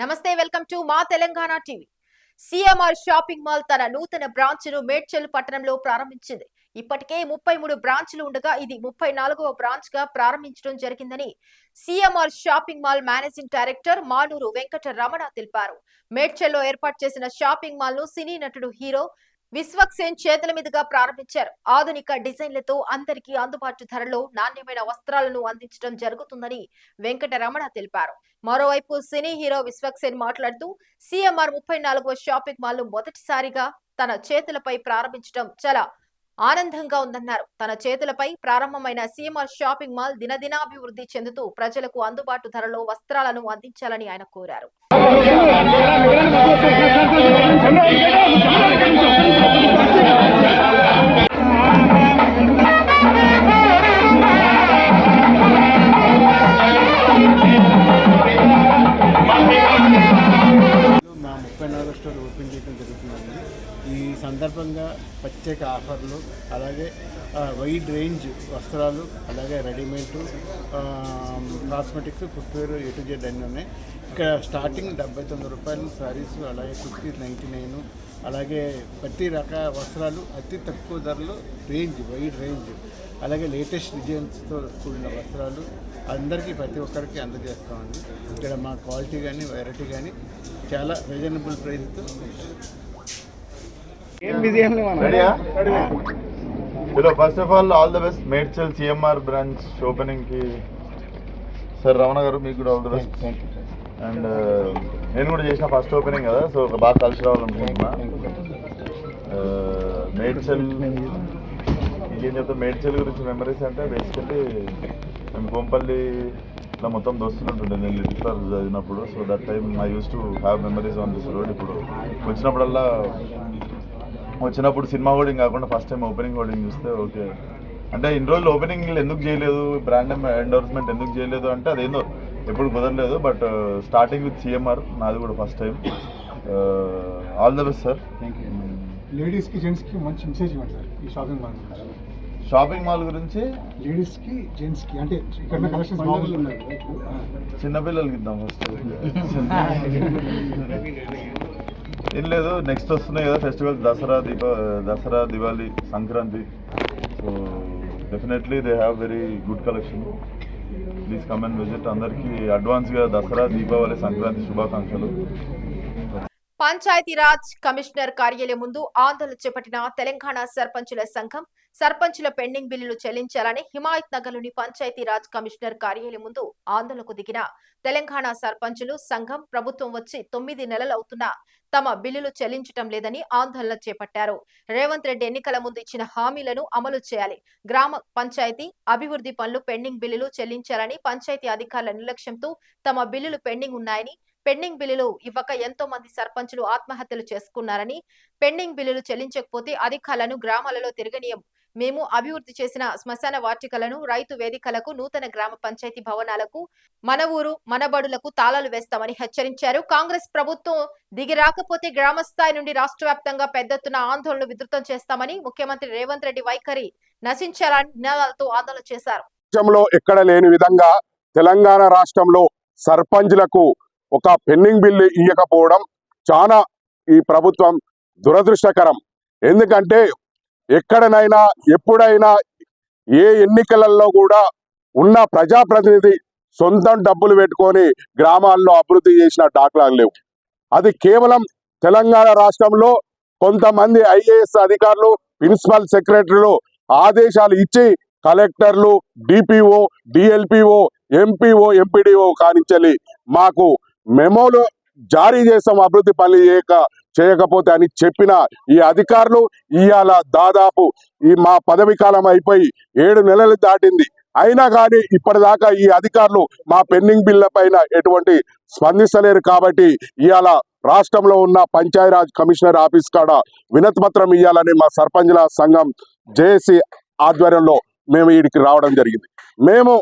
నమస్తే welcome to మా Telangana TV. CMR shopping mall తన నూతన బ్రాంచ్ను మేడ్చల్ పట్టణంలో ప్రారంభించింది. ఇప్పటికే ముప్పై మూడు బ్రాంచ్లు ఉండగా ఇది ముప్పై నాలుగవ బ్రాంచ్గా ప్రారంభించడం జరిగిందని CMR shopping mall managing director Manuru Venkata Ramana తెలిపారు. మేడ్చల్లో ఏర్పాటు చేసిన షాపింగ్ మాల్ను సినీ నటుడు హీరో విశ్వక్సేన్ చేతుల మీదుగా ప్రారంభించారు. ఆధునిక డిజైన్లతో అందరికీ అందుబాటు ధరలో నాణ్యమైన వస్త్రాలను అందించడం జరుగుతుందని వెంకటరమణ తెలిపారు. మరోవైపు సినీ హీరో విశ్వక్సేన్ మాట్లాడుతూ సిఎంఆర్ ముప్పై నాలుగో షాపింగ్ మాల్ను మొదటిసారిగా తన చేతులపై ప్రారంభించడం చాలా ఆనందంగా ఉందన్నారు. తన చేతులపై ప్రారంభమైన సీఎంఆర్ షాపింగ్ మాల్ దినదినాభివృద్ధి చెందుతూ ప్రజలకు అందుబాటు ధరలో వస్త్రాలను అందించాలని ఆయన కోరారు. వస్త్రాలు అలాగే readymade cosmetics footwear A to Z అన్నీ ఉన్నాయి. ఇక్కడ స్టార్టింగ్ డెబ్బై తొమ్మిది రూపాయలు శారీస్ అలాగే ఫిఫ్టీ నైంటీ నైన్ అలాగే ప్రతి రక వస్త్రాలు అతి తక్కువ ధరలో రేంజ్ వైడ్ రేంజ్. అలాగే లేటెస్ట్ డిజైన్స్తో కూడిన వస్త్రాలు అందరికీ ప్రతి ఒక్కరికి అందజేస్తామండి ఇక్కడ మా క్వాలిటీ కానీ వెరైటీ కానీ చాలా రీజనబుల్ ప్రైస్తో. ఏం బిజీ ఏం లేవు. రెడీయా hello first of all all the best Medchal CMR branch ఓపెనింగ్కి. Sir Ramana గారు మీకు కూడా ఆల్ ద బెస్ట్ అండ్ నేను కూడా చేసిన ఫస్ట్ ఓపెనింగ్ కదా సో బాగా కలిసి రావాలనుకుంటున్నా. Uh, మేడ్చల్ ఇంకేం చెప్తా? మేడ్చల్ గురించి మెమరీస్ అంటే బేసికల్లీ మేము కోంపల్లిలో మొత్తం దోస్తులుంటుండే నేను లిటిల్ క్లాస్ చదివినప్పుడు so that time I use to have memories on this road ఇప్పుడు వచ్చినప్పుడల్లా వచ్చినప్పుడు సినిమా హోర్డింగ్ కాకుండా ఫస్ట్ టైం ఓపెనింగ్ హోర్డింగ్ చూస్తే ఓకే. అంటే ఇన్ని రోజులు ఓపెనింగ్ ఎందుకు చేయలేదు? బ్రాండ్ ఎండోర్స్మెంట్ ఎందుకు చేయలేదు అంటే అదేందో ఎప్పుడు కుదరలేదు. బట్ స్టార్టింగ్ విత్ సిఎంఆర్ నాది కూడా first time all the best sir లేడీస్కి జెంట్స్కి మంచి మెసేజ్ ఇవ్వండి సార్ ఈ షాపింగ్ మాల్ షాపింగ్ మాల్ గురించి? లేడీస్కి జెంట్స్కి అంటే ఇక్కడ కలెక్షన్స్ బాగుంది ఉన్నాయి. చిన్నపిల్లలకి ఇద్దాం ఫస్ట్ ఏం లేదు నెక్స్ట్ వస్తున్నాయి కదా festivals Dasara Deepa Dasara Diwali Sankranti. So definitely they have very good collection please come and visit అందరికీ అడ్వాన్స్గా దసరా దీపావళి సంక్రాంతి శుభాకాంక్షలు. పంచాయతీరాజ్ కమిషనర్ కార్యాలయం ముందు ఆందోళన చేపట్టిన తెలంగాణ సర్పంచుల సంఘం సర్పంచుల పెండింగ్ బిల్లులు చెల్లించాలని హిమాయత్ నగర్లోని పంచాయతీరాజ్ కమిషనర్ కార్యాలయం ముందు ఆందోళనకు దిగిన తెలంగాణ సర్పంచులు సంఘం ప్రభుత్వం వచ్చి తొమ్మిది నెలలు అవుతున్నా తమ బిల్లులు చెల్లించటం లేదని ఆందోళన చేపట్టారు. రేవంత్ రెడ్డి ఎన్నికల ముందు ఇచ్చిన హామీలను అమలు చేయాలి. గ్రామ పంచాయతీ అభివృద్ధి పనులు పెండింగ్ బిల్లులు చెల్లించాలని పంచాయతీ అధికారుల నిర్లక్ష్యంతో తమ బిల్లులు పెండింగ్ ఉన్నాయని పెండింగ్ బిల్లులు ఇవ్వక ఎంతో మంది సర్పంచులు ఆత్మహత్యలు చేసుకున్నారని పెండింగ్ బిల్లులు చెల్లించకపోతే అధికారులను గ్రామాలలో తిరగనీయం మేము అభివృద్ధి చేసిన శ్మశాన వాటికలను రైతు వేదికలకు నూతన గ్రామ పంచాయతీ భవనాలకు మన ఊరు మన బడులకు తాళాలు వేస్తామని హెచ్చరించారు. కాంగ్రెస్ ప్రభుత్వం దిగి రాకపోతే గ్రామ స్థాయి నుండి రాష్ట్ర వ్యాప్తంగా పెద్ద ఎత్తున ఆందోళనలు విధృతం చేస్తామని ముఖ్యమంత్రి రేవంత్ రెడ్డి వైఖరి నశించాలని నినాదాలతో ఆందోళన చేశారు. రాష్ట్రంలో ఎక్కడ లేని విధంగా తెలంగాణ రాష్ట్రంలో సర్పంచ్లకు ఒక పెండింగ్ బిల్లు ఇవ్వకపోవడం చాలా ఈ ప్రభుత్వం దురదృష్టకరం. ఎందుకంటే ఎక్కడనైనా ఎప్పుడైనా ఏ ఎన్నికలలో కూడా ఉన్న ప్రజాప్రతినిధి సొంతం డబ్బులు పెట్టుకొని గ్రామాల్లో అభివృద్ధి చేసిన డాక్లాలు లేవు. అది కేవలం తెలంగాణ రాష్ట్రంలో కొంతమంది ఐఏఎస్ అధికారులు ప్రిన్సిపల్ సెక్రటరీలు ఆదేశాలు ఇచ్చి కలెక్టర్లు డిపిఓ డిఎల్పిఓ ఎంపీఓ ఎంపీడీఓ కానించాలి మాకు మెమోలు జారీ చేస్తాం అభివృద్ధి పనులు చేయక చేయకపోతే అని చెప్పిన ఈ అధికారులు ఇవాళ దాదాపు ఈ మా పదవి కాలం అయిపోయి ఏడు నెలలు దాటింది. అయినా కానీ ఇప్పటిదాకా ఈ అధికారులు మా పెండింగ్ బిల్ల పైన ఎటువంటి స్పందిస్తలేరు కాబట్టి ఇవాళ రాష్ట్రంలో ఉన్న పంచాయరాజ్ కమిషనర్ ఆఫీస్ కాడ వినతిపత్రం ఇవ్వాలని మా సర్పంచుల సంఘం జేఏసీ ఆధ్వర్యంలో మేము వీడికి రావడం జరిగింది. మేము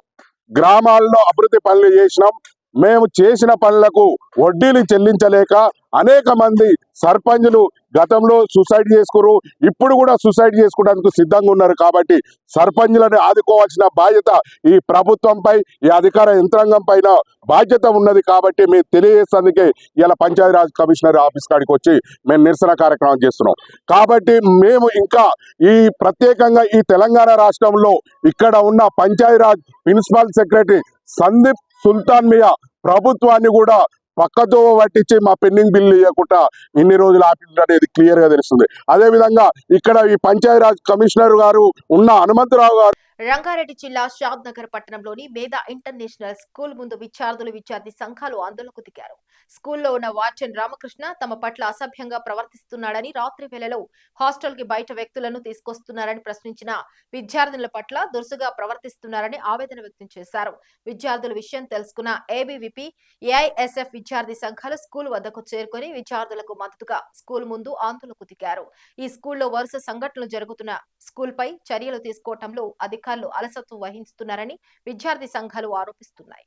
గ్రామాల్లో అభివృద్ధి పనులు చేసినాం. మేము చేసిన పనులకు వడ్డీలు చెల్లించలేక అనేక మంది సర్పంచులు గతంలో సూసైడ్ చేసుకురు ఇప్పుడు కూడా సూసైడ్ చేసుకోవడానికి సిద్ధంగా ఉన్నారు కాబట్టి సర్పంచులను ఆదుకోవాల్సిన బాధ్యత ఈ ప్రభుత్వంపై ఈ అధికార యంత్రాంగం పైన బాధ్యత ఉన్నది కాబట్టి మేము తెలియజేసేందుకే ఇలా పంచాయతీరాజ్ కమిషనర్ ఆఫీస్ కాడికి వచ్చి మేము నిరసన కార్యక్రమం చేస్తున్నాం. కాబట్టి మేము ఇంకా ఈ ప్రత్యేకంగా ఈ తెలంగాణ రాష్ట్రంలో ఇక్కడ ఉన్న Panchayati Raj principal secretary Sandeep Sultania ప్రభుత్వాన్ని కూడా పక్కతో పట్టించి మా పెండింగ్ బిల్లు ఇవ్వకుండా ఇన్ని రోజులు ఆపింది అనేది క్లియర్గా తెలుస్తుంది. అదే విధంగా ఇక్కడ ఈ పంచాయతీరాజ్ కమిషనర్ గారు ఉన్న హనుమంతరావు గారు రంగారెడ్డి జిల్లా షాద్ నగర్ పట్టణంలోని మేధా ఇంటర్నేషనల్ స్కూల్ ముందు విద్యార్థులు విద్యార్థి సంఘాలు ఆందోళనకు దిగారు. స్కూల్లో ఉన్న వాచన్ రామకృష్ణ తమ పట్ల అసభ్యంగా ప్రవర్తిస్తున్నాడని రాత్రి వేళలో హాస్టల్కి బయట వ్యక్తులను తీసుకొస్తున్నారని ప్రశ్నించిన విద్యార్థుల పట్ల దురుసుగా ప్రవర్తిస్తున్నారని ఆవేదన వ్యక్తం చేశారు. విద్యార్థుల విషయం తెలుసుకున్న ఏబీవీపీ ఏఐఎస్ఎఫ్ విద్యార్థి సంఘాలు స్కూల్ వద్దకు చేరుకొని విద్యార్థులకు మద్దతుగా స్కూల్ ముందు ఆందోళనకు దిగారు. ఈ స్కూల్లో వరుస సంఘటనలు జరుగుతున్న స్కూల్ పై చర్యలు తీసుకోవటంలో అధికారులు అలసత్వం వహిస్తున్నారని విద్యార్థి సంఘాలు ఆరోపిస్తున్నాయి.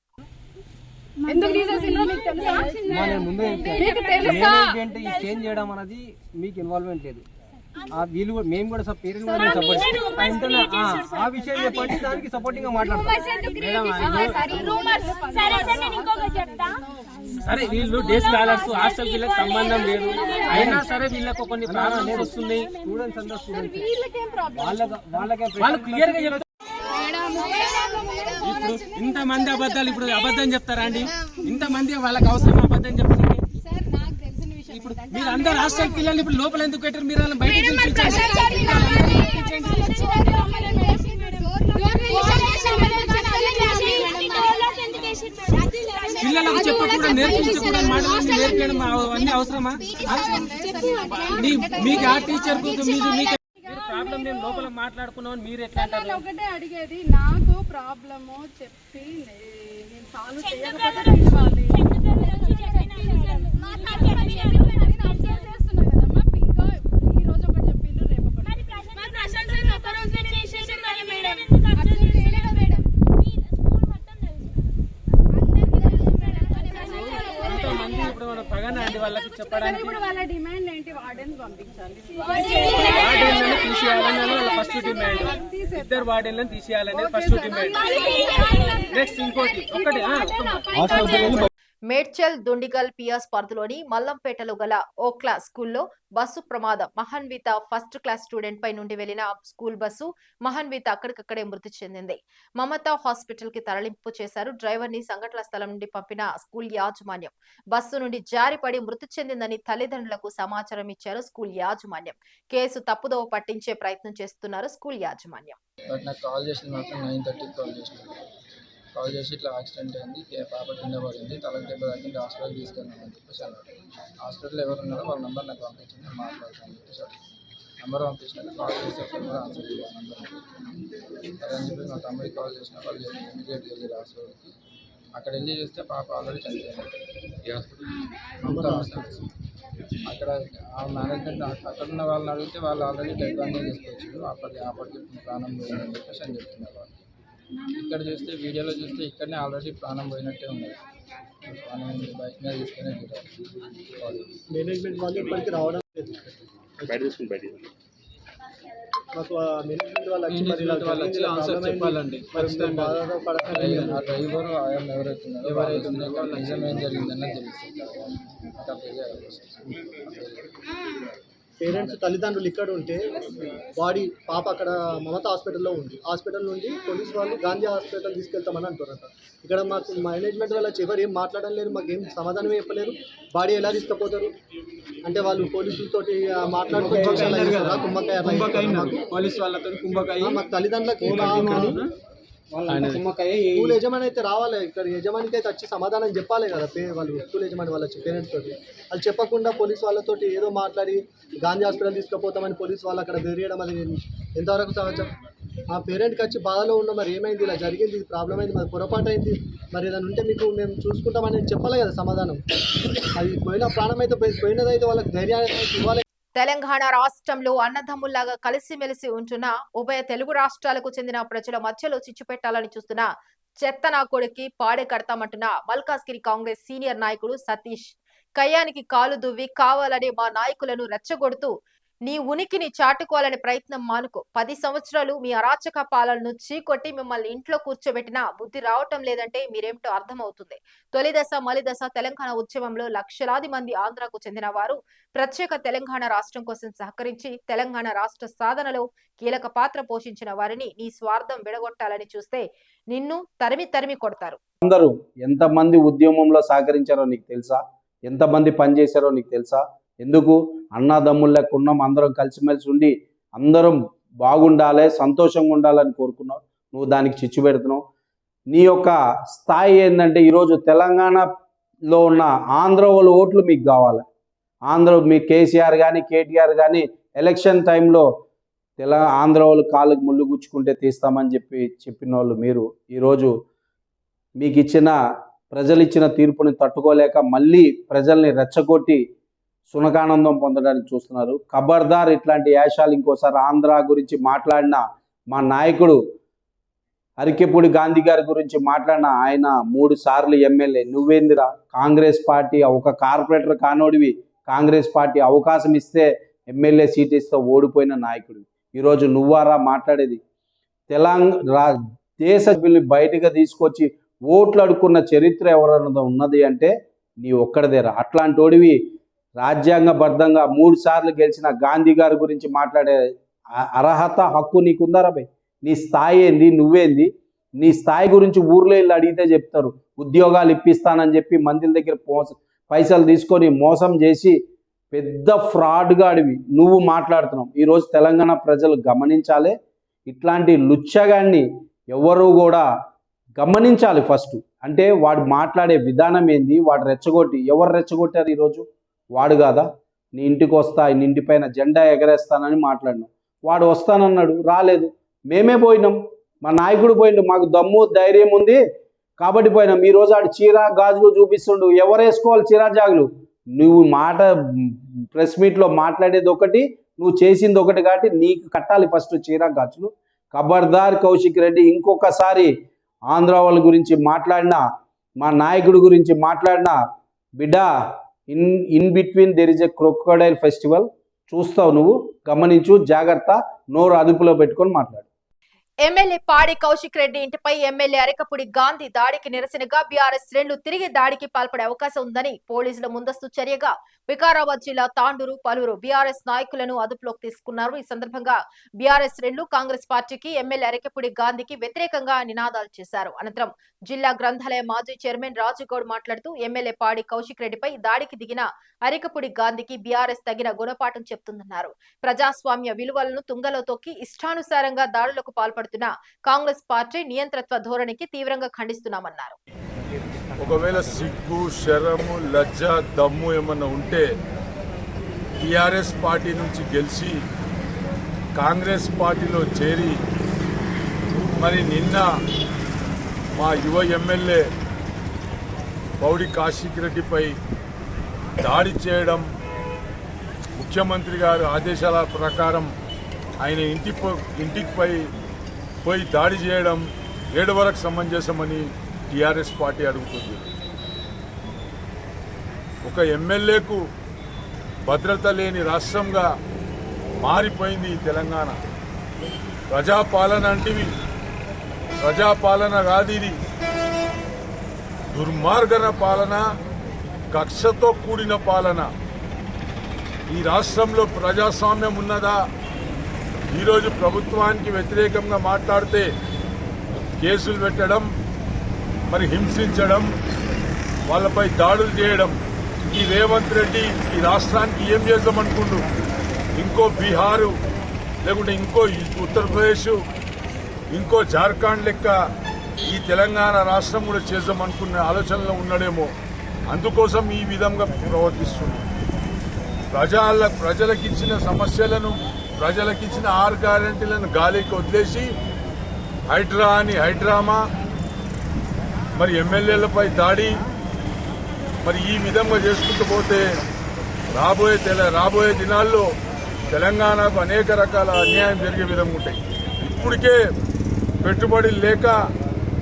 ఎందుకు తీసేసిండ్రో మీకు తెలుసా? తెలుసా? ఈ చేంజ్ చేయడం అనేది మీకు ఇన్వాల్వ్మెంట్ లేదు. ఆ వీళ్ళు కూడా మేము కూడా పేరెంట్ కూడా సపోర్ట్ ఆ విషయం చెప్పండి దానికి సపోర్టింగ్గా మాట్లాడతాం సరే వీళ్ళు డేస్ స్కాలర్స్ హాస్టల్ వీళ్ళకి సంబంధం లేదు. అయినా సరే వీళ్ళకు కొన్ని ప్రాబ్లమ్స్ వస్తున్నాయి. స్టూడెంట్స్ అందరూ స్టూడెంట్స్ వీళ్ళకేం వాళ్ళు క్లియర్గా ఇప్పుడు ఇంత మంది అబద్ధాలు ఇప్పుడు అబద్ధం చెప్తారా అండి? ఇంత మంది వాళ్ళకి అవసరం అబద్ధం విషయం ఇప్పుడు మీరు అందరు హాస్టల్ పిల్లల్ని ఇప్పుడు లోపల ఎందుకు పెట్టారు? మీరు వాళ్ళని బయటకు పిలిపించండి. పిల్లలకు చెప్పకుండా నేర్పించకుండా మాటలు నేర్పించడం అవన్నీ అవసరమా? మీ మీకు ఆ టీచర్ మీకు మీకు నేను లోపల మాట్లాడుకున్నామని మీరు ఎట్లా అంటారు నేను ఒకటే అడిగేది నాకు ప్రాబ్లము చెప్పి నే- నేను సాల్వ్ చేయకపోతే నేను అబ్జర్వ్ చేస్తున్నా కదమ్మా ఇంకా ఈ రోజు ఒకటి చెప్పిండ్రు రేపు ఒకటి అబ్జర్వ్ చేయలేదు మేడం కొంతమంది ఇప్పుడు మన పగన అండి వాళ్ళకి సరే చెప్పడానికి. ఇప్పుడు వాళ్ళ డిమాండ్ ఏంటి? వార్డెన్ పంపించాలి వార్డెన్లను తీసేయాలని వాళ్ళ ఫస్ట్ డిమాండ్. ఇద్దరు వార్డెన్లను తీసేయాలనేది ఫస్ట్ డిమాండ్. నెక్స్ట్ ఇంకోటి ఒకటి మేడ్చల్ దుండిగల్ పియాస్ పరిధిలోని మల్లంపేటలో గల ఓక్లా స్కూల్లో బస్సు ప్రమాదం. మహన్విత ఫస్ట్ క్లాస్ స్టూడెంట్ పై నుండి వెళ్ళిన స్కూల్ బస్సు మహన్విత అక్కడికక్కడే మృతి చెందింది. మమతా హాస్పిటల్కి తరలింపు చేశారు. డ్రైవర్ని సంఘటన స్థలం నుండి పంపిన స్కూల్ యాజమాన్యం. బస్సు నుండి జారిపడి మృతి చెందిందని తల్లిదండ్రులకు సమాచారం ఇచ్చారు స్కూల్ యాజమాన్యం. కేసు తప్పుదోవ పట్టించే ప్రయత్నం చేస్తున్నారు స్కూల్ యాజమాన్యం. నాకు కాల్ చేసింది మాత్రం నైన్ థర్టీకి కాల్ కాల్ చేసి ఇట్లా యాక్సిడెంట్ అయింది పాప కింద పడింది తలకు దెబ్బ తగ్గింది హాస్పిటల్కి తీసుకెళ్ళామని చెప్పేసి అన్నాడు. హాస్పిటల్ ఎవరు ఉన్నారో వాళ్ళ నెంబర్ నాకు పంపించింది నేను మాట్లాడతాను చెప్పేసి నెంబర్ పంపించినాక కాల్ చేసేటప్పుడు కూడా ఆన్సర్ ఇవ్వాలి నెంబర్ సరే అని చెప్పి మా తమ్ముడికి కాల్ చేసిన వాళ్ళు ఇమీడియట్గా వెళ్ళి హాస్పిటల్కి అక్కడ వెళ్ళి చూస్తే పాప ఆల్రెడీ చనిపోయింది. హాస్పిటల్? అక్కడ ఆ మేనేజ్మెంట్ అక్కడ ఉన్న వాళ్ళని అడిగితే వాళ్ళు ఆల్రెడీ డెడ్ బాడీ తీసుకొచ్చారు. అప్పటి అప్పటికి ప్రాణం పోయిందని చెప్పేసి అని చెప్తున్నారు వాళ్ళు. ఇక్కడ చూస్తే వీడియోలో చూస్తే ఇక్కడనే ఆల్రెడీ ప్రాణం పోయినట్టే ప్రాణం బైక్ మీద తీసుకునే మేనేజ్మెంట్ వాళ్ళు ఇప్పటికి రావడం లేదు. మాకు ఆ మేనేజ్మెంట్ వాళ్ళు మేనేజ్మెంట్ వచ్చి ఆన్సర్. చెప్పాలండి. ఆ డ్రైవర్ ఆయన ఎవరైతే ఎవరైతే నిజం ఏం జరిగిందన్నది తెలుస్తుంది తెలియాలి పేరెంట్స్ తల్లిదండ్రులు ఇక్కడ ఉంటే బాడీ పాప అక్కడ మమతా హాస్పిటల్లో ఉంది హాస్పిటల్ నుండి పోలీస్ వాళ్ళు గాంధీ హాస్పిటల్ తీసుకెళ్తామని అంటారట ఇక్కడ మాకు మేనేజ్మెంట్ వాళ్ళు వచ్చి ఎవరు ఏం మాట్లాడడం లేదు మాకు ఏం సమాధానం చెప్పలేరు బాడీ ఎలా తీసుకుపోతారు అంటే వాళ్ళు పోలీసులతోటి అలా చేస్తారా? కుంభకాయ మాకు? పోలీస్ వాళ్ళతో కుంభకాయ మాకు తల్లిదండ్రులకి. స్కూల్ యజమాని అయితే రావాలి. ఇక్కడ యజమానికి అయితే వచ్చి సమాధానం చెప్పాలి కదా పే వాళ్ళు స్కూల్ యజమాని వాళ్ళ పేరెంట్స్ తోటి. వాళ్ళు చెప్పకుండా పోలీస్ వాళ్ళతోటి ఏదో మాట్లాడి గాంధీ హాస్పిటల్ తీసుకుపోతామని పోలీస్ వాళ్ళు అక్కడ బెరియడం అది ఎంతవరకు సహజం? మా పేరెంట్కి వచ్చి బాధలో ఉన్న మరి ఏమైంది? ఇలా జరిగింది ఇది ప్రాబ్లం అయింది మరి పొరపాటు అయింది మరి ఏదైనా ఉంటే మీకు మేము చూసుకుంటామని చెప్పాలి కదా సమాధానం. అది పోయిన ప్రాణం అయితే పోయి- పోయినదైతే వాళ్ళకి ధైర్యాన్ని ఇవ్వాలి. తెలంగాణ రాష్ట్రంలో అన్నదమ్ముల్లాగా కలిసిమెలిసి ఉంటున్న ఉభయ తెలుగు రాష్ట్రాలకు చెందిన ప్రజల మధ్యలో చిచ్చు పెట్టాలని చూస్తున్న చెత్త నా కొడుక్కి పాడే కడతామంటున్న మల్కాజ్గిరి కాంగ్రెస్ సీనియర్ నాయకుడు సతీష్. కయ్యానికి కాలు దువ్వి కావాలని మా నాయకులను రెచ్చగొడుతూ నీ ఉనికిని చాటుకోవాలనే ప్రయత్నం మానుకో. పది సంవత్సరాలు మీ అరాచక పాలనను చీకొట్టి మిమ్మల్ని ఇంట్లో కూర్చోబెట్టినా బుద్ధి రావటం లేదంటే మీరేమిటో అర్థమవుతుంది. తొలి దశ మలి దశ తెలంగాణ ఉద్యమంలో లక్షలాది మంది ఆంధ్రాకు చెందిన వారు ప్రత్యేక తెలంగాణ రాష్ట్రం కోసం సహకరించి తెలంగాణ రాష్ట్ర సాధనలో కీలక పాత్ర పోషించిన వారిని నీ స్వార్థం విడగొట్టాలని చూస్తే నిన్ను తరిమి తరిమి కొడతారు. అందరూ ఎంతమంది ఉద్యమంలో సహకరించారో నీకు తెలుసా? ఎంతమంది పనిచేశారో నీకు తెలుసా? ఎందుకు? అన్నదమ్ముల లెక్క ఉన్నాం అందరం కలిసిమెలిసి ఉండి అందరం బాగుండాలి సంతోషంగా ఉండాలని కోరుకున్నావు. నువ్వు దానికి చిచ్చు పెడుతున్నావు. నీ యొక్క స్థాయి ఏంటంటే ఈరోజు తెలంగాణలో ఉన్న ఆంధ్ర వాళ్ళ ఓట్లు మీకు కావాలి. ఆంధ్ర మీ కేసీఆర్ కానీ కేటీఆర్ కానీ ఎలక్షన్ టైంలో తెలంగాణ ఆంధ్ర వాళ్ళు కాళ్ళకి ముళ్ళు గుచ్చుకుంటే తీస్తామని చెప్పి చెప్పిన వాళ్ళు మీరు. ఈరోజు మీకు ఇచ్చిన ప్రజలు ఇచ్చిన తీర్పుని తట్టుకోలేక మళ్ళీ ప్రజల్ని రెచ్చగొట్టి సునకానందం పొందడానికి చూస్తున్నారు. ఖబర్దార్ ఇట్లాంటి యాషాలు ఇంకోసారి ఆంధ్ర గురించి మాట్లాడిన మా నాయకుడు అరికెపూడి గాంధీ గారి గురించి మాట్లాడిన ఆయన మూడు సార్లు ఎమ్మెల్యే. నువ్వేందిరా? కాంగ్రెస్ పార్టీ ఒక కార్పొరేటర్ కానోడివి. కాంగ్రెస్ పార్టీ అవకాశం ఇస్తే ఎమ్మెల్యే సీట్ ఇస్తే ఓడిపోయిన నాయకుడు ఈరోజు నువ్వారా మాట్లాడేది? తెలంగాణ దేశ సభ్యుల్ని బయటగా తీసుకొచ్చి ఓట్లు అడుక్కున్న చరిత్ర ఎవరన్నా ఉన్నది అంటే నీ ఒక్కడిదేరా. అట్లాంటి ఓడివి రాజ్యాంగబద్ధంగా మూడు సార్లు గెలిచిన గాంధీ గారి గురించి మాట్లాడే అర్హత హక్కు నీకుందారా భయ్ నీ స్థాయి ఏంది? నువ్వేంది? నీ స్థాయి గురించి ఊర్లో వెళ్ళి అడిగితే చెప్తారు. ఉద్యోగాలు ఇప్పిస్తానని చెప్పి మందిల దగ్గర పైసలు తీసుకొని మోసం చేసి పెద్ద ఫ్రాడ్గా అడివి. నువ్వు మాట్లాడుతున్నావు. ఈరోజు తెలంగాణ ప్రజలు గమనించాలి. ఇట్లాంటి లుచ్చగాన్ని ఎవరు కూడా గమనించాలి ఫస్ట్. అంటే వాడు మాట్లాడే విధానం ఏంది? వాడు రెచ్చగొట్టి ఎవరు రెచ్చగొట్టారు ఈరోజు వాడు కాదా? నీ ఇంటికి వస్తా నీ ఇంటి పైన జెండా ఎగరేస్తానని మాట్లాడినాం వాడు వస్తానన్నాడు రాలేదు. మేమే పోయినాం. మా నాయకుడు పోయిండు మాకు దమ్ము ధైర్యం ఉంది. కాబట్టి పోయినాం. ఈ రోజు ఆడు చీర గాజులు చూపిస్తుండు. ఎవరు వేసుకోవాలి చీర జాగులు? నువ్వు మాట ప్రెస్ మీట్లో మాట్లాడేది ఒకటి నువ్వు చేసింది ఒకటి కాబట్టి నీకు కట్టాలి ఫస్ట్ చీర గాజులు. ఖబర్దార్ కౌశిక్ రెడ్డి ఇంకొకసారి ఆంధ్ర వాళ్ళ గురించి మాట్లాడినా మా నాయకుడి గురించి మాట్లాడినా బిడ్డ in in between there is a crocodile festival. చూస్తావు నువ్వు. గమనించు. జాగ్రత్త. నోరు అదుపులో పెట్టుకొని మాట్లాడు. ఎమ్మెల్యే పాడి కౌశిక్ రెడ్డి ఇంటిపై ఎమ్మెల్యే అరకపుడి గాంధీ దాడికి నిరసనగా బీఆర్ఎస్ శ్రేణులు తిరిగి దాడికి పాల్పడే అవకాశం ఉందని పోలీసుల ముందస్తు చర్యగా వికారాబాద్ జిల్లా తాండూరు పలువురు బీఆర్ఎస్ నాయకులను అదుపులోకి తీసుకున్నారు. ఈ సందర్భంగా బీఆర్ఎస్ శ్రేణులు కాంగ్రెస్ పార్టీకి ఎమ్మెల్యే అరకపుడి గాంధీకి వ్యతిరేకంగా నినాదాలు చేశారు. అనంతరం జిల్లా గ్రంథాలయ మాజీ చైర్మన్ రాజుగౌడ్ మాట్లాడుతూ ఎమ్మెల్యే పాడి కౌశిక్ రెడ్డిపై దాడికి దిగిన అరికపుడి గాంధీకి బీఆర్ఎస్ తగిన గుణపాఠం చెప్తుందన్నారు. ప్రజాస్వామ్య విలువలను తుంగలో తొక్కి ఇష్టానుసారంగా దాడులకు పాల్పడుతున్న కాంగ్రెస్ పార్టీ నియంత్రత్వ ధోరణికి తీవ్రంగా ఖండిస్తున్నామన్నారు. ఒకవేళ సిగ్గు శరము లజ్జ దమ్ము ఏమన్నా ఉంటే టీఆర్ఎస్ పార్టీ నుంచి గెలిచి కాంగ్రెస్ పార్టీలో చేరి మరి నిన్న మా యువ ఎమ్మెల్యే పౌడి కాశీక్ రెడ్డిపై దాడి చేయడం ముఖ్యమంత్రి గారు ఆదేశాల ప్రకారం ఆయన ఇంటి ఇంటికి పై పోయి దాడి చేయడం ఏడు వరకు సమంజసమని టీఆర్ఎస్ పార్టీ అడుగుతుంది. ఒక ఎమ్మెల్యేకు భద్రత లేని రాష్ట్రంగా మారిపోయింది ఈ తెలంగాణ. ప్రజాపాలన అంటివి. ప్రజాపాలన కాదు ఇది. దుర్మార్గన పాలన కక్షతో కూడిన పాలన. ఈ రాష్ట్రంలో ప్రజాస్వామ్యం ఉన్నదా? ఈరోజు ప్రభుత్వానికి వ్యతిరేకంగా మాట్లాడితే కేసులు పెట్టడం మరి హింసించడం వాళ్ళపై దాడులు చేయడం. ఈ రేవంత్ రెడ్డి ఈ రాష్ట్రానికి ఏం చేద్దామనుకుండు? ఇంకో బీహారు లేకుంటే ఇంకో ఉత్తరప్రదేశ్ ఇంకో జార్ఖండ్ లెక్క ఈ తెలంగాణ రాష్ట్రం కూడా చేద్దామనుకునే ఆలోచనలో ఉన్నాడేమో. అందుకోసం ఈ విధంగా ప్రవర్తిస్తున్నాం ప్రజల ప్రజలకిచ్చిన సమస్యలను ప్రజలకిచ్చిన ఆరు గ్యారంటీలను గాలికి వదిలేసి హైడ్రా అని హైడ్రామా మరి ఎమ్మెల్యేలపై దాడి మరి ఈ విధంగా చేసుకుంటూ పోతే రాబోయే తెల రాబోయే దినాల్లో తెలంగాణకు అనేక రకాల అన్యాయం జరిగే విధంగా ఉంటాయి. ఇప్పటికే పెట్టుబడులు లేక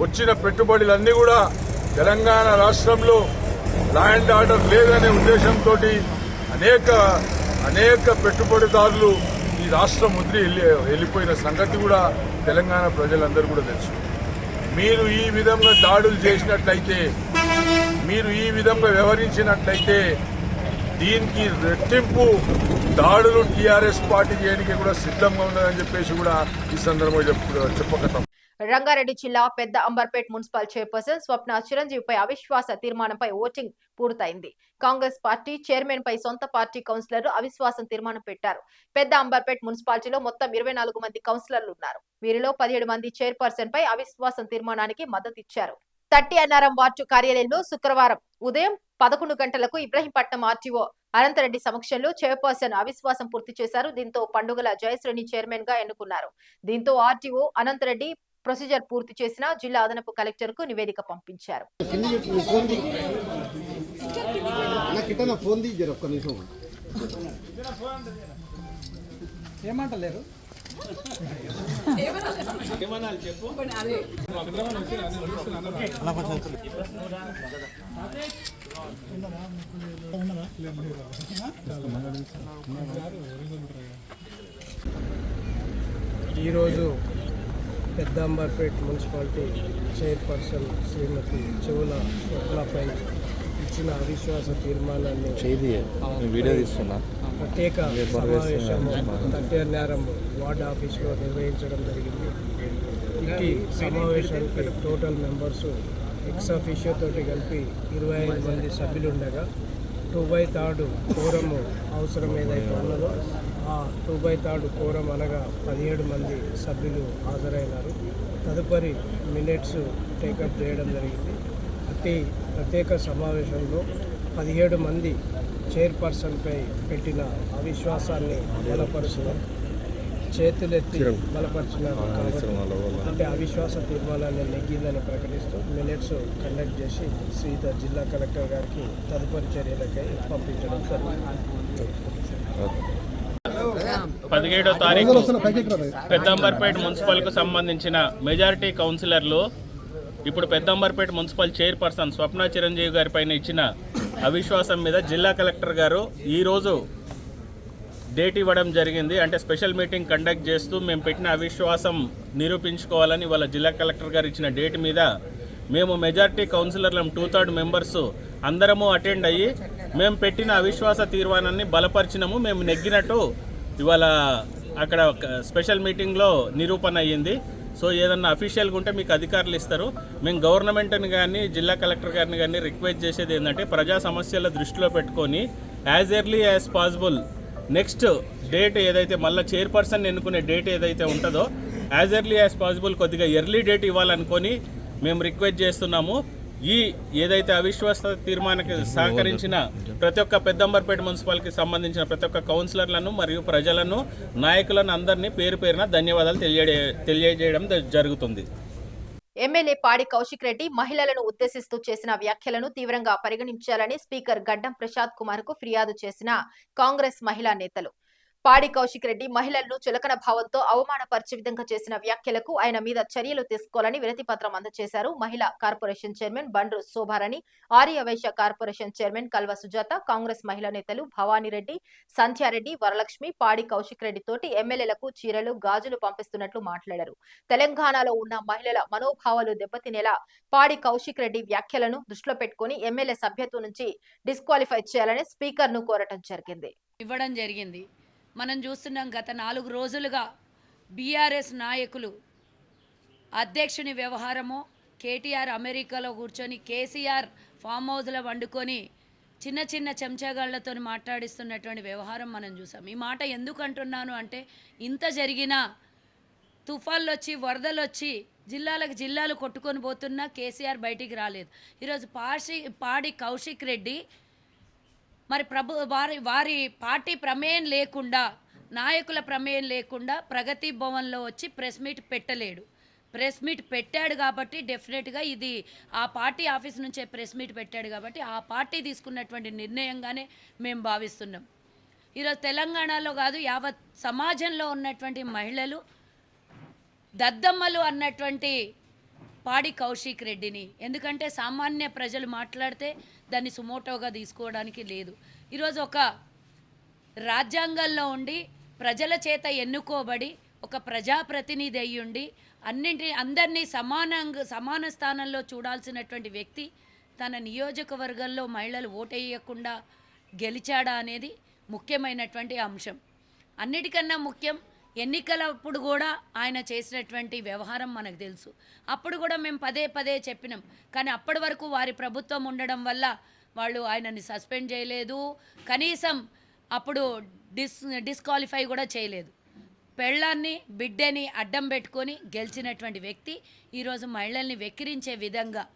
వచ్చిన పెట్టుబడులన్నీ కూడా తెలంగాణ రాష్ట్రంలో ల్యాండ్ ఆర్డర్ లేదనే ఉద్దేశంతో అనేక అనేక పెట్టుబడిదారులు రాష్ట్రం వదిలి వెళ్ళి వెళ్ళిపోయిన సంగతి కూడా తెలంగాణ ప్రజలందరూ కూడా తెలుసు. మీరు ఈ విధంగా దాడులు చేసినట్లయితే మీరు ఈ విధంగా వ్యవహరించినట్లయితే దీనికి రెట్టింపు దాడులు టీఆర్ఎస్ పార్టీ చేయడానికి కూడా సిద్ధంగా ఉన్నదని చెప్పేసి కూడా ఈ సందర్భంగా చెప్పుకో చెప్పగలం రంగారెడ్డి జిల్లా పెద్ద అంబర్పేట్ మున్సిపల్ చైర్పర్సన్ స్వప్న చిరంజీవిపై అవిశ్వాస తీర్మానంపై ఓటింగ్ పూర్తయింది. కాంగ్రెస్ పార్టీ చైర్మన్ పై సొంత పార్టీ కౌన్సిలర్లు అవిశ్వాసం తీర్మానం పెట్టారు. పెద్ద అంబర్పేట్ మున్సిపాలిటీలో మొత్తం ఇరవై నాలుగు మంది కౌన్సిలర్లు ఉన్నారు. వీరిలో పదిహేడు మంది చైర్పర్సన్ పై అవిశ్వాసం తీర్మానానికి మద్దతు ఇచ్చారు తట్టి అన్నారం వార్డు కార్యాలయంలో శుక్రవారం ఉదయం పదకొండు గంటలకు ఇబ్రహీంపట్నం ఆర్టీఓ అనంతరెడ్డి సమక్షంలో చైర్పర్సన్ అవిశ్వాసం పూర్తి చేశారు. దీంతో పండుగల జయశ్రేణి చైర్మన్గా ఎన్నుకున్నారు. దీంతో ఆర్టీఓ అనంతరెడ్డి ప్రొసీజర్ పూర్తి చేసిన జిల్లా అదనపు కలెక్టర్కు నివేదిక పంపించారు. ఫోన్ తీయరు ఒక్క నిమిషం. ఏమంటలేరు? ఈరోజు పెద్దాంబర్పేట్ మున్సిపాలిటీ చైర్పర్సన్ శ్రీమతి చెవుల స్వప్నపై ఇచ్చిన అవిశ్వాస తీర్మానాన్ని ప్రత్యేక సమావేశము తట్టేర్నారం వార్డ్ ఆఫీస్లో నిర్వహించడం జరిగింది. ఇట్టి సమావేశానికి టోటల్ మెంబర్స్ ఎక్స్ అఫీషియో తోటి కలిపి ఇరవై ఐదు మంది సభ్యులు ఉండగా టూ బై థర్డ్ కోరము అవసరం ఏదైతే ఉన్నదో ఆ టూ బై థర్డ్ కోరం అనగా పదిహేడు మంది సభ్యులు హాజరైనారు. తదుపరి మినిట్స్ టేకప్ చేయడం జరిగింది. అట్టి ప్రత్యేక సమావేశంలో పదిహేడు మంది చైర్పర్సన్పై పెట్టిన అవిశ్వాసాన్ని బలపరుచడం చేతులెత్తి బలపరిచినారు కాబట్టి అంటే అవిశ్వాస తీర్మానాన్ని నెగ్గిందని ప్రకటిస్తూ మినిట్స్ కండక్ట్ చేసి శ్రీధర్ జిల్లా కలెక్టర్ గారికి తదుపరి చర్యలకై పంపించడం జరిగింది. పదిహేడో తారీఖు పెద్దంబర్పేట మున్సిపల్కు సంబంధించిన మెజారిటీ కౌన్సిలర్లు ఇప్పుడు పెద్దంబర్పేట మున్సిపల్ చైర్పర్సన్ స్వప్న చిరంజీవి గారి పైన ఇచ్చిన అవిశ్వాసం మీద జిల్లా కలెక్టర్ గారు ఈరోజు డేట్ ఇవ్వడం జరిగింది. అంటే స్పెషల్ మీటింగ్ కండక్ట్ చేస్తూ మేము పెట్టిన అవిశ్వాసం నిరూపించుకోవాలని వాళ్ళ జిల్లా కలెక్టర్ గారు ఇచ్చిన డేట్ మీద మేము మెజారిటీ కౌన్సిలర్లం టూ థర్డ్ మెంబర్స్ అందరము అటెండ్ అయ్యి మేము పెట్టిన అవిశ్వాస తీర్మానాన్ని బలపరిచినాము మేము నెగ్గినట్టు ఇవాళ అక్కడ ఒక స్పెషల్ మీటింగ్లో నిరూపణ అయ్యింది. సో ఏదన్నా అఫీషియల్గా ఉంటే మీకు అధికారులు ఇస్తారు. మేము గవర్నమెంట్ని కానీ జిల్లా కలెక్టర్ గారిని కానీ రిక్వెస్ట్ చేసేది ఏంటంటే ప్రజా సమస్యల దృష్టిలో పెట్టుకొని as early as possible next date ఏదైతే మళ్ళీ చైర్పర్సన్ ఎన్నుకునే డేట్ ఏదైతే ఉంటుందో యాజ్ ఎర్లీ యాజ్ పాసిబుల్ కొద్దిగా ఎర్లీ డేట్ ఇవ్వాలనుకొని మేము రిక్వెస్ట్ చేస్తున్నాము. ఈ ఏదైతే అవిశ్వాస తీర్మానానికి సహకరించిన ప్రతి ఒక్క పెద్దంబర్పేట మున్సిపాలిటీకి సంబంధించిన ప్రతి ఒక్క కౌన్సిలర్లను మరియు ప్రజలను నాయకులను అందరినీ పేరు పేరున ధన్యవాదాలు తెలియజే తెలియజేయడం జరుగుతుంది. ఎమ్మెల్యే పాడి కౌశిక్ రెడ్డి మహిళలను ఉద్దేశిస్తూ చేసిన వ్యాఖ్యలను తీవ్రంగా పరిగణించాలని స్పీకర్ గడ్డం ప్రసాద్ కుమార్కు ఫిర్యాదు చేసిన కాంగ్రెస్ మహిళా నేతలు. పాడి కౌశిక్ రెడ్డి మహిళలను చులకన భావంతో అవమానపరిచే విధంగా చేసిన వ్యాఖ్యలకు ఆయన మీద చర్యలు తీసుకోవాలని వినతి పత్రం అందజేశారు. మహిళా corporation chairman Bandru Shobharani Aryavysya corporation chairman Kalva Sujatha Congress మహిళా నేతలు భవానీరెడ్డి సంధ్యారెడ్డి వరలక్ష్మి పాడి కౌశిక్ రెడ్డి తోటి ఎమ్మెల్యేలకు చీరలు గాజులు పంపిస్తున్నట్లు మాట్లాడారు. తెలంగాణలో ఉన్న మహిళల మనోభావాలు దెబ్బతినేలా పాడి కౌశిక్ రెడ్డి వ్యాఖ్యలను దృష్టిలో పెట్టుకుని ఎమ్మెల్యే సభ్యత్వం నుంచి డిస్క్వాలిఫై చేయాలని స్పీకర్ను కోరటం జరిగింది. ఇవ్వడం జరిగింది. మనం చూస్తున్నాం గత నాలుగు రోజులుగా బీఆర్ఎస్ నాయకులు అధ్యక్షుని వ్యవహారము కేటీఆర్ అమెరికాలో కూర్చొని కేసీఆర్ ఫామ్ హౌస్లో వండుకొని చిన్న చిన్న చెంచాగాళ్ళతో మాట్లాడిస్తున్నటువంటి వ్యవహారం మనం చూసాం. ఈ మాట ఎందుకు అంటున్నాను అంటే ఇంత జరిగినా తుఫాన్లు వచ్చి వరదలు వచ్చి జిల్లాలకు జిల్లాలు కొట్టుకొని పోతున్నా కేసీఆర్ బయటికి రాలేదు. ఈరోజు పాషి పాడి కౌశిక్ రెడ్డి మరి ప్రభు వారి వారి పార్టీ ప్రమేయం లేకుండా నాయకుల ప్రమేయం లేకుండా ప్రగతి భవన్లో వచ్చి ప్రెస్ మీట్ పెట్టలేడు. ప్రెస్ మీట్ పెట్టాడు కాబట్టి డెఫినెట్గా ఇది ఆ పార్టీ ఆఫీస్ నుంచే ప్రెస్ మీట్ పెట్టాడు కాబట్టి ఆ పార్టీ తీసుకున్నటువంటి నిర్ణయంగానే మేము భావిస్తున్నాం. ఈరోజు తెలంగాణలో కాదు యావత్ సమాజంలో ఉన్నటువంటి మహిళలు దద్దమ్మలు అన్నటువంటి పాడి కౌశిక్ రెడ్డిని. ఎందుకంటే సామాన్య ప్రజలు మాట్లాడితే దాన్ని సుమోటోగా తీసుకోవడానికి లేదు. ఈరోజు ఒక రాజ్యాంగంలో ఉండి ప్రజల చేత ఎన్నుకోబడి ఒక ప్రజాప్రతినిధి అయ్యుండి అన్నింటి అందరినీ సమానంగా సమాన స్థానంలో చూడాల్సినటువంటి వ్యక్తి తన నియోజకవర్గంలో మహిళలు ఓటేయకుండా గెలిచాడా అనేది ముఖ్యమైనటువంటి అంశం. అన్నిటికన్నా ముఖ్యం ఎన్నికలప్పుడు కూడా ఆయన చేసినటువంటి వ్యవహారం మనకు తెలుసు. అప్పుడు కూడా మేము పదే పదే చెప్పినాం. కానీ అప్పటి వరకు వారి ప్రభుత్వం ఉండడం వల్ల వాళ్ళు ఆయనని సస్పెండ్ చేయలేదు. కనీసం అప్పుడు డిస్ డిస్క్వాలిఫై కూడా చేయలేదు. పెళ్ళాన్ని బిడ్డని అడ్డం పెట్టుకొని గెలిచినటువంటి వ్యక్తి ఈరోజు మహిళల్ని వెక్కిరించే విధంగా.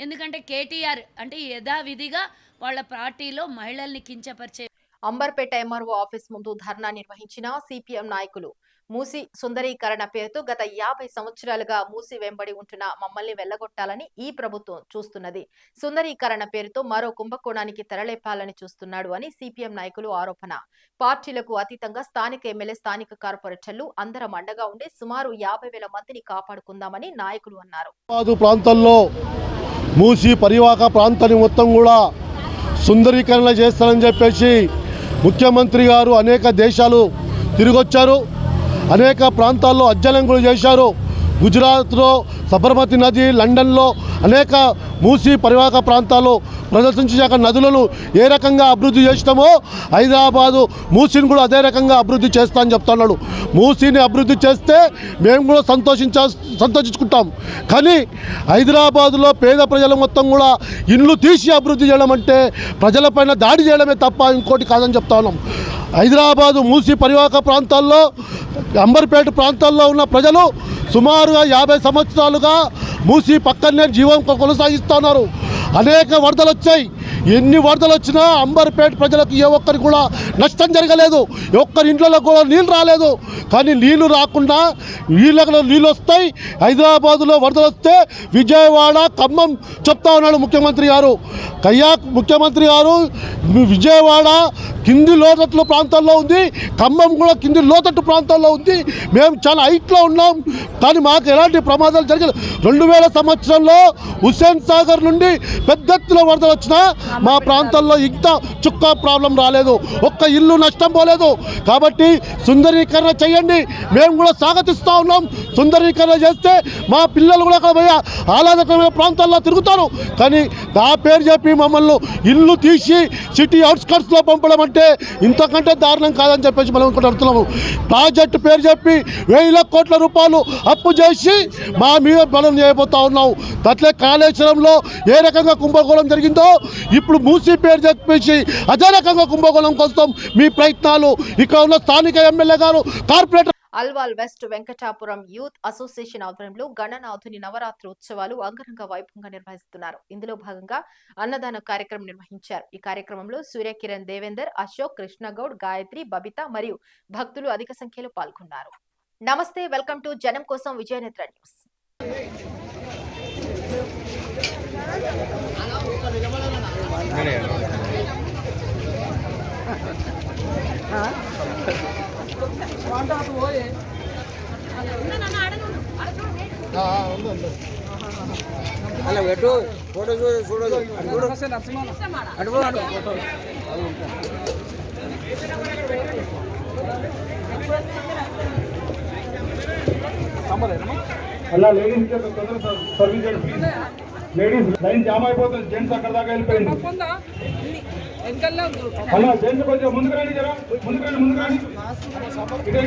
ఎందుకంటే కేటీఆర్ అంటే యథావిధిగా వాళ్ళ పార్టీలో మహిళల్ని కించపరిచే అంబర్పేట ఎంఆర్ఓ ఆఫీస్ ముందు ధర్నా నిర్వహించిన సిపిఎం నాయకులు మూసి సుందరీకరణ పేరుతో గత యాభై సంవత్సరాలుగా మూసి వెంబడి ఉంటున్న మమ్మల్ని వెళ్ళగొట్టాలని ఈ ప్రభుత్వం చూస్తున్నది. సుందరీకరణ పేరుతో మరో కుంభకోణానికి తెరలేపాలని చూస్తున్నాడు అని సిపిఎం నాయకులు ఆరోపణ. పార్టీలకు అతీతంగా స్థానిక ఎమ్మెల్యే స్థానిక కార్పొరేటర్లు అందరం అండగా ఉండి సుమారు యాభై వేల మందిని కాపాడుకుందామని నాయకులు అన్నారు. ప్రాంతంలో మూసి పరివాహక ప్రాంతాన్ని మొత్తం కూడా సుందరీకరణ చేస్తానని చెప్పేసి ముఖ్యమంత్రి గారు అనేక దేశాలు తిరిగొచ్చారు. అనేక ప్రాంతాల్లో అధ్యయనం కూడా చేశారు. గుజరాత్లో సబర్మతి నది లండన్లో అనేక మూసీ పరివాహక ప్రాంతాల్లో ప్రదర్శించాక నదులను ఏ రకంగా అభివృద్ధి చేసినామో హైదరాబాదు మూసీని కూడా అదే రకంగా అభివృద్ధి చేస్తా అని చెప్తున్నాడు. మూసీని అభివృద్ధి చేస్తే మేము కూడా సంతోషించా సంతోషించుకుంటాం. కానీ హైదరాబాదులో పేద ప్రజలు మొత్తం కూడా ఇండ్లు తీసి అభివృద్ధి చేయడం అంటే ప్రజలపైన దాడి చేయడమే తప్ప ఇంకోటి కాదని చెప్తా ఉన్నాం. హైదరాబాదు మూసి పరివాహక ప్రాంతాల్లో అంబర్పేట ప్రాంతాల్లో ఉన్న ప్రజలు సుమారుగా యాభై సంవత్సరాలుగా మూసి పక్కనే జీవం కొనసాగిస్తున్నారు. అనేక వరదలు వచ్చాయి. ఎన్ని వరదలు వచ్చినా అంబర్పేట ప్రజలకు ఏ ఒక్కరికి కూడా నష్టం జరగలేదు. ఒక్కరి ఇంట్లో కూడా నీళ్ళు రాలేదు. కానీ నీళ్ళు రాకుండా నీళ్ళలో నీళ్ళు వస్తాయి. హైదరాబాదులో వరదలు వస్తే విజయవాడ ఖమ్మం చెప్తా ఉన్నాడు ముఖ్యమంత్రి గారు. కయ్యా ముఖ్యమంత్రి గారు విజయవాడ కింది లోతట్ల ప్రాంతాల్లో ఉంది ఖమ్మం కూడా కింది లోతట్టు ప్రాంతాల్లో ఉంది. మేము చాలా హైట్లో ఉన్నాం. కానీ మాకు ఎలాంటి ప్రమాదాలు జరగలేదు రెండు వేల సంవత్సరంలో హుస్సేన్ సాగర్ నుండి పెద్ద ఎత్తున వరదలు వచ్చినా మా ప్రాంతంలో ఇంత చుక్క ప్రాబ్లం రాలేదు. ఒక్క ఇల్లు నష్టం పోలేదు. కాబట్టి సుందరీకరణ చేయండి. మేము కూడా స్వాగతిస్తూ ఉన్నాం. సుందరీకరణ చేస్తే మా పిల్లలు కూడా అక్కడ పోయి ఆహ్లాదకరమైన ప్రాంతాల్లో తిరుగుతారు. కానీ నా పేరు చెప్పి మమ్మల్ని ఇల్లు తీసి సిటీ అవుట్స్కట్స్లో పంపడం అంటే ఇంతకంటే దారుణం కాదని చెప్పేసి మనం ఇక్కడ అడుగుతున్నాము ప్రాజెక్టు పేరు చెప్పి వేల కోట్ల రూపాయలు అప్పు చేసి మా మీద బలం చేయబోతా ఉన్నాం అట్లే కాళేశ్వరంలో ఏ రకంగా కుంభకోణం జరిగిందో ఇప్పుడు మూసీ పేరు చెప్పేసి అదే రకంగా కుంభకోణం కోసం మీ ప్రయత్నాలు. ఇక్కడ ఉన్న స్థానిక ఎమ్మెల్యే గారు corporator Alwal west Venkatapuram youth association ఆధ్వర్యంలో గణనాథుని నవరాత్రి ఉత్సవాలు అంగరంగ వైభవంగా నిర్వహిస్తున్నారు. ఇందులో భాగంగా అన్నదాన కార్యక్రమం నిర్వహించారు. ఈ కార్యక్రమంలో సూర్యకిరణ్ దేవేందర్ అశోక్ కృష్ణగౌడ్ గాయత్రి బబిత మరియు భక్తులు అధిక సంఖ్యలో పాల్గొన్నారు. నమస్తే వెల్కమ్ టు జనం కోసం విజయనేత్ర న్యూస్. అలా పెట్టు. ఫోటో చూడ చూడదు అటు అటు అలా లేడీస్ తొందర service please ladies line jam అయిపోతుంది. జెంట్స్ అక్కడ దాకా వెళ్ళిపోయింది. అలా జెంట్స్ కొంచెం ముందుకు రండి జరా. ముందుకు రండి ముందుకు రండి. ఇటే.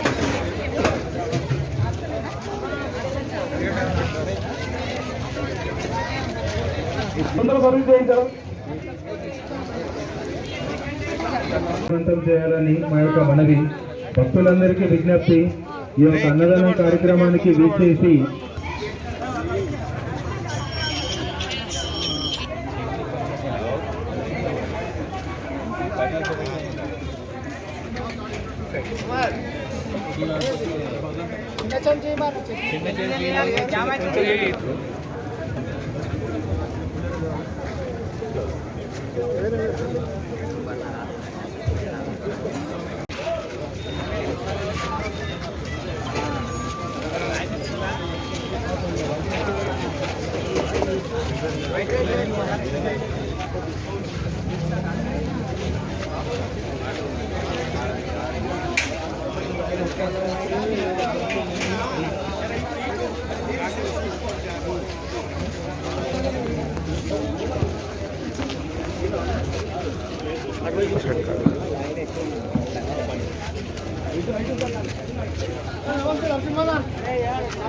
తొందర సర్వీస్ చేయించారు చేయాలని మా యొక్క మనవి. భక్తులందరికీ విజ్ఞప్తి ఈ యొక్క అన్నదాన కార్యక్రమానికి వీచేసి चंचेबर चंचेबर जामा चंचेबर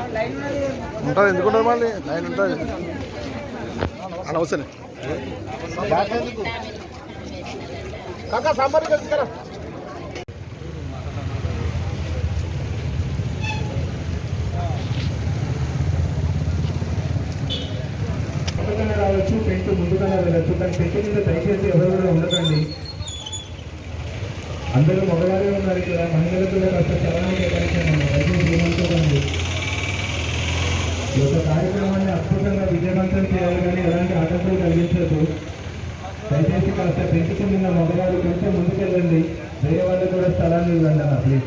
ఉంటుంది ఎందుకుంటుంది మళ్ళీ? లైన్ ఉంటుంది. అనవసరం కాకా సాంబార్ తీసుకురా. ముందుగానే రావచ్చు పెంట్ ముందుగానే వెళ్ళచ్చు కానీ పెంట్ మీద దయచేసి ఎవరు కూడా ఉండకండి. అందరూ మగవారే ఉన్నారు ఇక్కడ మహిళలకు కూడా కాస్త చలాన్ని కేటాయించాను దయచేసి ఏమనుకోకండి ఈ యొక్క కార్యక్రమాన్ని అద్భుతంగా విజయవంతం చేయాలి కానీ ఎలాంటి ఆటంకం కలిగించదు. దయచేసి కాస్త పెంచుకున్న మగవారు కొంచెం ముందుకెళ్ళండి. వేరే వాళ్ళకు కూడా స్థలాన్ని ఇవ్వండి అన్న ప్లీజ్.